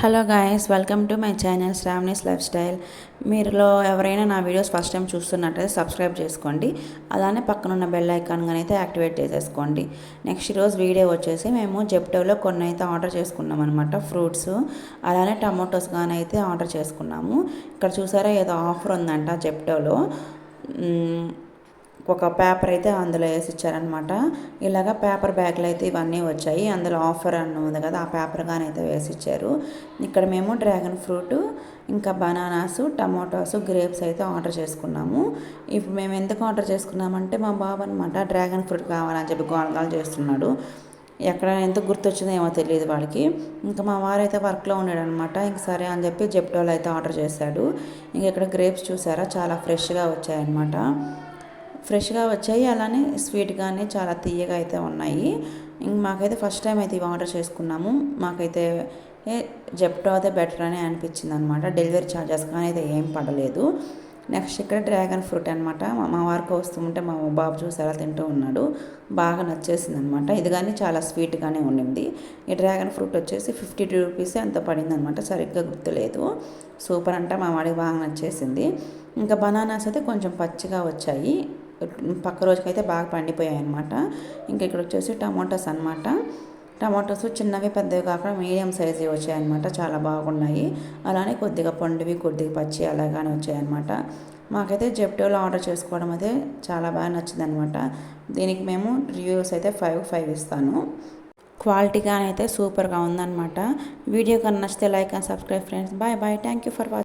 Hello guys welcome to my channel Shravani's lifestyle. మీరులో ఎవరైనా నా videos first time చూస్తున్నట్టయితే subscribe చేసుకోండి. అలానే పక్కన ఉన్న బెల్ ఐకాన్ కానీ అయితే యాక్టివేట్ చేసేసుకోండి. నెక్స్ట్ రోజు వీడియో వచ్చేసి మేము జెప్టోలో కొన్ని అయితే ఆర్డర్ చేసుకున్నాం అనమాట ఫ్రూట్స్. అలానే టమాటోస్ కానీ అయితే ఆర్డర్ చేసుకున్నాము. ఇక్కడ చూసారా ఏదో ఆఫర్ ఉందంట జెప్టోలో. ఒక పేపర్ అయితే అందులో వేసి ఇచ్చారనమాట ఇలాగ పేపర్ బ్యాగ్లు అయితే ఇవన్నీ వచ్చాయి. అందులో ఆఫర్ అని ఉంది కదా ఆ పేపర్ కానీ అయితే వేసి ఇచ్చారు ఇక్కడ మేము డ్రాగన్ ఫ్రూట్ ఇంకా బనానాస్ టమాటోస్ గ్రేప్స్ అయితే ఆర్డర్ చేసుకున్నాము. ఇప్పుడు మేము ఎందుకు ఆర్డర్ చేసుకున్నామంటే మా బాబు అనమాట డ్రాగన్ ఫ్రూట్ కావాలని చెప్పి గోలగాలు చేస్తున్నాడు. ఎక్కడ ఎంత గుర్తొచ్చిందో ఏమో తెలియదు వాడికి. ఇంకా మా వారు అయితే వర్క్లో ఉన్నాడనమాట ఇంక సరే అని చెప్పి జెప్టోలో అయితే ఆర్డర్ చేశాడు. ఇంక ఇక్కడ గ్రేప్స్ చూసారా చాలా ఫ్రెష్గా వచ్చాయన్నమాట. ఫ్రెష్గా వచ్చాయి. అలానే స్వీట్గానే చాలా తీయగా అయితే ఉన్నాయి. ఇంక మాకైతే ఫస్ట్ టైం అయితే ఇవి ఆర్డర్ చేసుకున్నాము. మాకైతే ఏ జెప్టో అయితే బెటర్ అని అనిపించింది అనమాట డెలివరీ ఛార్జెస్ కానీ అయితే ఏం పడలేదు. నెక్స్ట్ ఇక్కడ డ్రాగన్ ఫ్రూట్ అనమాట మా వారికి వస్తుంటే మా బాబు చూసి ఎలా తింటూ ఉన్నాడు. బాగా నచ్చేసింది అనమాట ఇది కానీ చాలా స్వీట్గానే ఉండింది. ఈ డ్రాగన్ ఫ్రూట్ వచ్చేసి ఫిఫ్టీ టూ రూపీస్ ఎంత పడింది అనమాట సరిగ్గా గుర్తులేదు. సూపర్ అంట మా వాడికి బాగా నచ్చేసింది. ఇంకా బనానాస్ అయితే కొంచెం పచ్చిగా వచ్చాయి. పక్క రోజుకైతే బాగా పండిపోయాయి అనమాట ఇంకా ఇక్కడ వచ్చేసి టమాటోస్ అనమాట టమాటోస్ చిన్నవి పెద్దవి కాకుండా మీడియం సైజు వచ్చాయన్నమాట. చాలా బాగున్నాయి. అలానే కొద్దిగా పండువి కొద్దిగా పచ్చి అలాగానే వచ్చాయన్నమాట. మాకైతే జెప్టోలో ఆర్డర్ చేసుకోవడం అయితే చాలా బాగా నచ్చింది అనమాట దీనికి మేము రివ్యూస్ అయితే ఫైవ్ ఫైవ్ ఇస్తాను. క్వాలిటీగా అయితే సూపర్గా ఉందన్నమాట. వీడియో కన్నా నచ్చితే like and subscribe friends. Bye bye. Thank you for watching